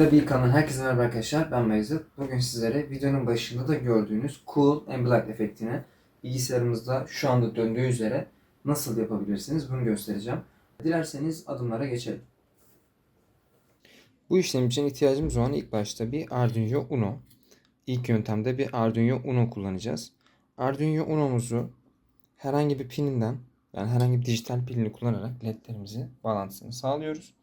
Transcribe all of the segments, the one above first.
bir kanalına herkese merhaba arkadaşlar. Ben Mevzut. Bugün sizlere videonun başında da gördüğünüz Cool and Black efektini bilgisayarımızda şu anda döndüğü üzere nasıl yapabilirsiniz bunu göstereceğim. Dilerseniz adımlara geçelim. Bu işlem için ihtiyacımız olan ilk başta bir Arduino Uno. İlk yöntemde bir Arduino Uno kullanacağız. Arduino Uno'muzu herhangi bir pininden yani herhangi bir dijital pilini kullanarak ledlerimizi bağlantısını sağlıyoruz.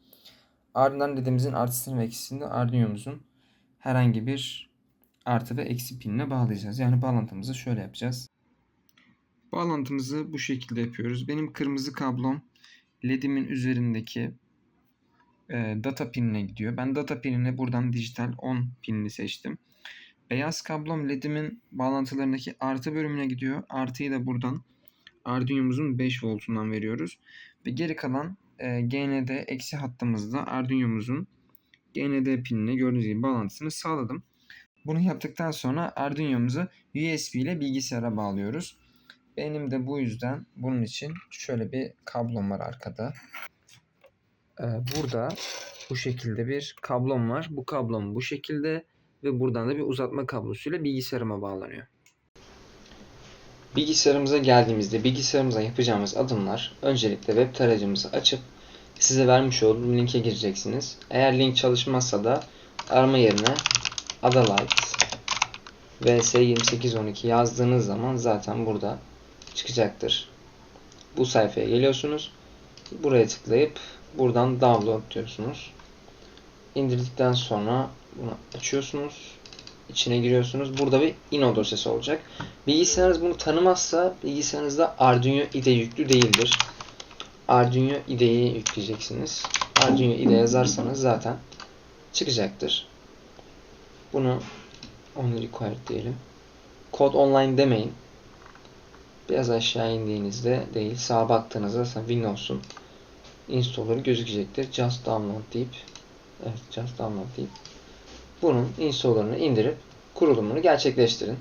Ardından ledimizin artısını ve eksisini Arduino'muzun herhangi bir artı ve eksi pinine bağlayacağız. Yani bağlantımızı şöyle yapacağız. Bağlantımızı bu şekilde yapıyoruz. Benim kırmızı kablom ledimin üzerindeki e, data pinine gidiyor. Ben data pinine buradan dijital 10 pinini seçtim. Beyaz kablom ledimin bağlantılarındaki artı bölümüne gidiyor. Artıyı da buradan Arduino'muzun 5 voltundan veriyoruz. Ve geri kalan e, GND eksi hattımızda Arduino'muzun GND pinine gördüğünüz gibi bağlantısını sağladım. Bunu yaptıktan sonra Arduino'muzu USB ile bilgisayara bağlıyoruz. Benim de bu yüzden bunun için şöyle bir kablom var arkada. Ee, burada bu şekilde bir kablom var. Bu kablom bu şekilde ve buradan da bir uzatma kablosuyla bilgisayarıma bağlanıyor. Bilgisayarımıza geldiğimizde bilgisayarımıza yapacağımız adımlar öncelikle web tarayıcımızı açıp size vermiş olduğum linke gireceksiniz. Eğer link çalışmazsa da arama yerine Adalight VS2812 yazdığınız zaman zaten burada çıkacaktır. Bu sayfaya geliyorsunuz. Buraya tıklayıp buradan download diyorsunuz. İndirdikten sonra bunu açıyorsunuz. İçine giriyorsunuz. Burada bir ino dosyası olacak. Bilgisayarınız bunu tanımazsa bilgisayarınızda Arduino IDE yüklü değildir. Arduino IDE'yi yükleyeceksiniz. Arduino IDE yazarsanız zaten çıkacaktır. Bunu only required diyelim. Kod online demeyin. Biraz aşağı indiğinizde değil sağa baktığınızda Windows'un installer'ı gözükecektir. Just download deyip evet just download deyip bunun installer'ını indirip kurulumunu gerçekleştirin.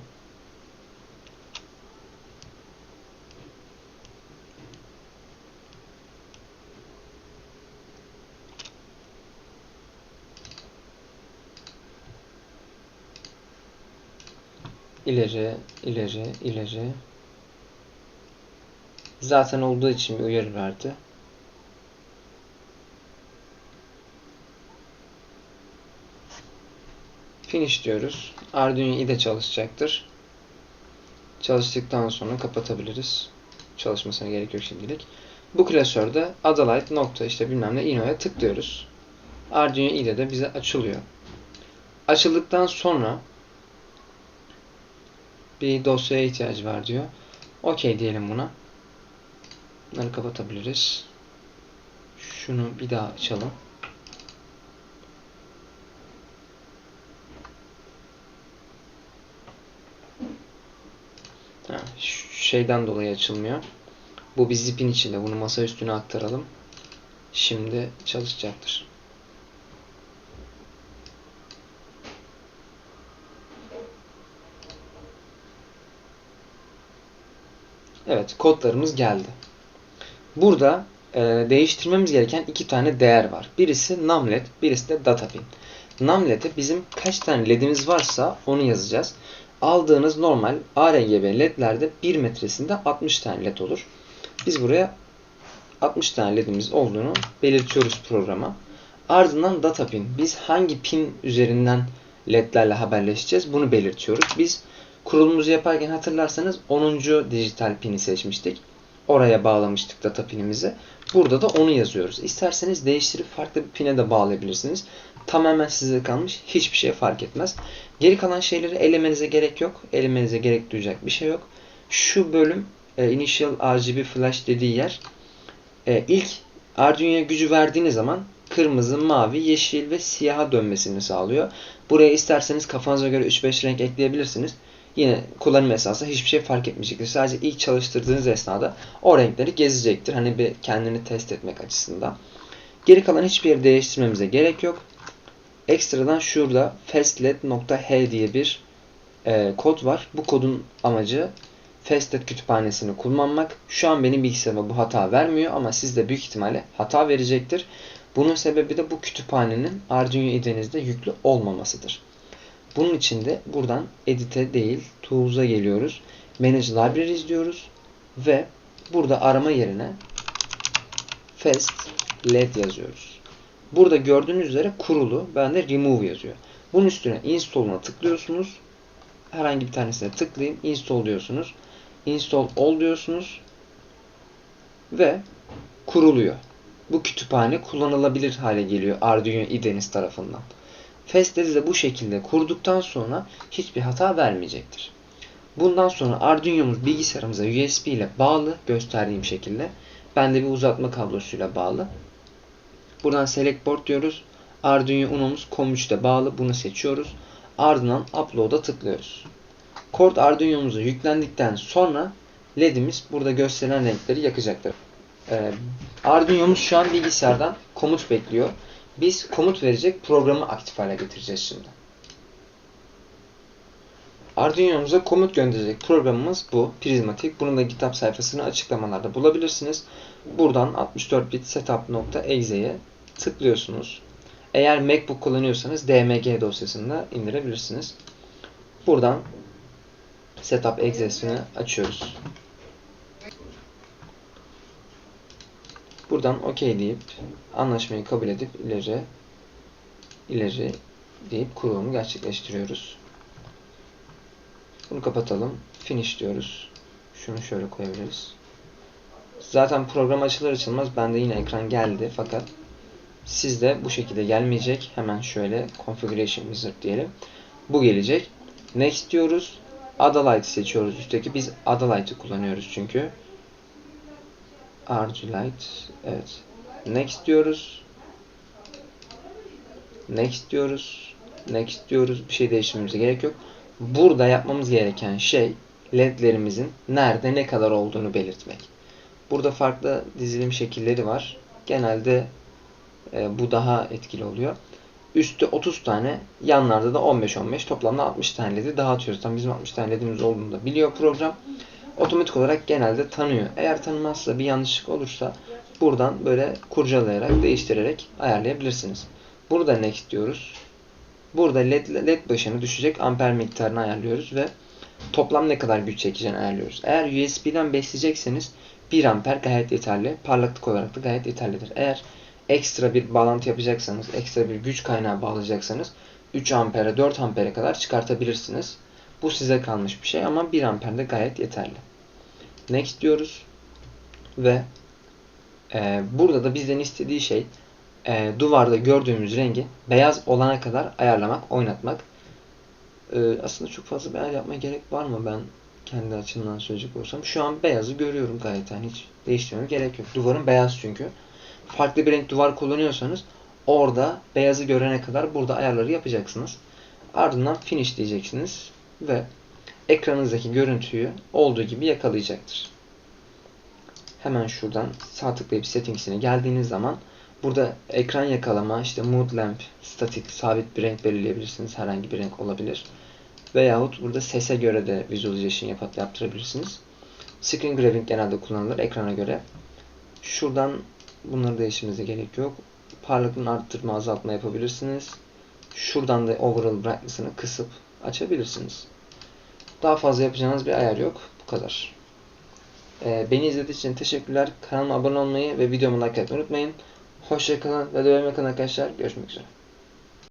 ileri, ileri, ileri. Zaten olduğu için bir uyarı verdi. Finish diyoruz. Arduino IDE çalışacaktır. Çalıştıktan sonra kapatabiliriz. Çalışmasına gerek yok şimdilik. Bu klasörde Adalight nokta işte bilmem ne Ino'ya tıklıyoruz. Arduino IDE de bize açılıyor. Açıldıktan sonra bir dosyaya ihtiyacı var diyor. Okey diyelim buna. Bunları kapatabiliriz. Şunu bir daha açalım. Şeyden dolayı açılmıyor. Bu bir zipin içinde. Bunu masa üstüne aktaralım. Şimdi çalışacaktır. Evet kodlarımız geldi. Burada e, değiştirmemiz gereken iki tane değer var. Birisi numlet, birisi de datapin. Numlet'e bizim kaç tane ledimiz varsa onu yazacağız. Aldığınız normal ARGB ledlerde 1 metresinde 60 tane led olur. Biz buraya 60 tane ledimiz olduğunu belirtiyoruz programa. Ardından datapin. Biz hangi pin üzerinden ledlerle haberleşeceğiz bunu belirtiyoruz. Biz kurulumuzu yaparken hatırlarsanız 10. dijital pini seçmiştik. Oraya bağlamıştık data pinimizi. Burada da onu yazıyoruz. İsterseniz değiştirip farklı bir pine de bağlayabilirsiniz. Tamamen size kalmış. Hiçbir şey fark etmez. Geri kalan şeyleri elemenize gerek yok. Elemenize gerek duyacak bir şey yok. Şu bölüm e, Initial RGB Flash dediği yer e, ilk Arduino'ya gücü verdiğiniz zaman kırmızı, mavi, yeşil ve siyaha dönmesini sağlıyor. Buraya isterseniz kafanıza göre 3-5 renk ekleyebilirsiniz. Yine kullanım esnasında hiçbir şey fark etmeyecektir. Sadece ilk çalıştırdığınız esnada o renkleri gezecektir. Hani bir kendini test etmek açısından. Geri kalan hiçbir yeri değiştirmemize gerek yok. Ekstradan şurada fastled.h diye bir e, kod var. Bu kodun amacı Fastled kütüphanesini kullanmak. Şu an benim bilgisayarıma bu hata vermiyor ama sizde büyük ihtimalle hata verecektir. Bunun sebebi de bu kütüphanenin Arduino IDE'nizde yüklü olmamasıdır. Bunun için de buradan Edit'e değil Tools'a geliyoruz. Manage Libraries diyoruz ve burada arama yerine Fast LED yazıyoruz. Burada gördüğünüz üzere kurulu, bende remove yazıyor. Bunun üstüne install'una tıklıyorsunuz. Herhangi bir tanesine tıklayın, install diyorsunuz. Install all diyorsunuz ve kuruluyor. Bu kütüphane kullanılabilir hale geliyor Arduino IDE'niz tarafından. Fast'leri de bu şekilde kurduktan sonra hiçbir hata vermeyecektir. Bundan sonra Arduino'muz bilgisayarımıza USB ile bağlı gösterdiğim şekilde. Ben de bir uzatma kablosuyla bağlı. Buradan Select Board diyoruz. Arduino Uno'muz COM3'te bağlı. Bunu seçiyoruz. Ardından Upload'a tıklıyoruz. Kort Arduino'muza yüklendikten sonra LED'imiz burada gösterilen renkleri yakacaktır. Ee, Arduino'muz şu an bilgisayardan komut bekliyor. Biz komut verecek programı aktif hale getireceğiz şimdi. Arduino'muza komut gönderecek programımız bu. Prizmatik. Bunun da GitHub sayfasını açıklamalarda bulabilirsiniz. Buradan 64 bit setup.exe'ye tıklıyorsunuz. Eğer MacBook kullanıyorsanız DMG dosyasını da indirebilirsiniz. Buradan setup exe'sini açıyoruz. Buradan OK deyip anlaşmayı kabul edip ileri ileri deyip kurulumu gerçekleştiriyoruz. Bunu kapatalım. Finish diyoruz. Şunu şöyle koyabiliriz. Zaten program açılır açılmaz bende yine ekran geldi fakat sizde bu şekilde gelmeyecek. Hemen şöyle Configuration Wizard diyelim. Bu gelecek. Next diyoruz. Adalite seçiyoruz üstteki. Biz Adalite'ı kullanıyoruz çünkü. Ardulight. Evet. Next diyoruz. Next diyoruz. Next diyoruz. Bir şey değiştirmemize gerek yok. Burada yapmamız gereken şey ledlerimizin nerede ne kadar olduğunu belirtmek. Burada farklı dizilim şekilleri var. Genelde e, bu daha etkili oluyor. Üstte 30 tane, yanlarda da 15-15, toplamda 60 tane ledi dağıtıyoruz. Tam bizim 60 tane ledimiz olduğunu da biliyor program. Otomatik olarak genelde tanıyor. Eğer tanımazsa bir yanlışlık olursa buradan böyle kurcalayarak, değiştirerek ayarlayabilirsiniz. Burada next diyoruz. Burada led, led başına düşecek amper miktarını ayarlıyoruz ve toplam ne kadar güç çekeceğini ayarlıyoruz. Eğer USB'den besleyecekseniz 1 amper gayet yeterli. Parlaklık olarak da gayet yeterlidir. Eğer ekstra bir bağlantı yapacaksanız, ekstra bir güç kaynağı bağlayacaksanız 3 ampere 4 ampere kadar çıkartabilirsiniz. Bu size kalmış bir şey ama 1 amper de gayet yeterli. Next diyoruz. Ve e, burada da bizden istediği şey e, duvarda gördüğümüz rengi beyaz olana kadar ayarlamak, oynatmak. E, aslında çok fazla bir ayar yapmaya gerek var mı ben kendi açımdan söyleyecek olsam. Şu an beyazı görüyorum gayet yani hiç değiştirmeme gerek yok. Duvarın beyaz çünkü. Farklı bir renk duvar kullanıyorsanız orada beyazı görene kadar burada ayarları yapacaksınız. Ardından finish diyeceksiniz ve ekranınızdaki görüntüyü olduğu gibi yakalayacaktır. Hemen şuradan sağ tıklayıp settings'ine geldiğiniz zaman burada ekran yakalama, işte mood lamp, statik, sabit bir renk belirleyebilirsiniz. Herhangi bir renk olabilir. Veyahut burada sese göre de visualization yap yaptırabilirsiniz. Screen graving genelde kullanılır ekrana göre. Şuradan bunları değiştirmenize gerek yok. Parlaklığını arttırma, azaltma yapabilirsiniz. Şuradan da overall brightness'ını kısıp açabilirsiniz. Daha fazla yapacağınız bir ayar yok. Bu kadar. Ee, beni izlediğiniz için teşekkürler. Kanalıma abone olmayı ve videomu like etmeyi unutmayın. Hoşçakalın ve devam edin arkadaşlar. Görüşmek üzere.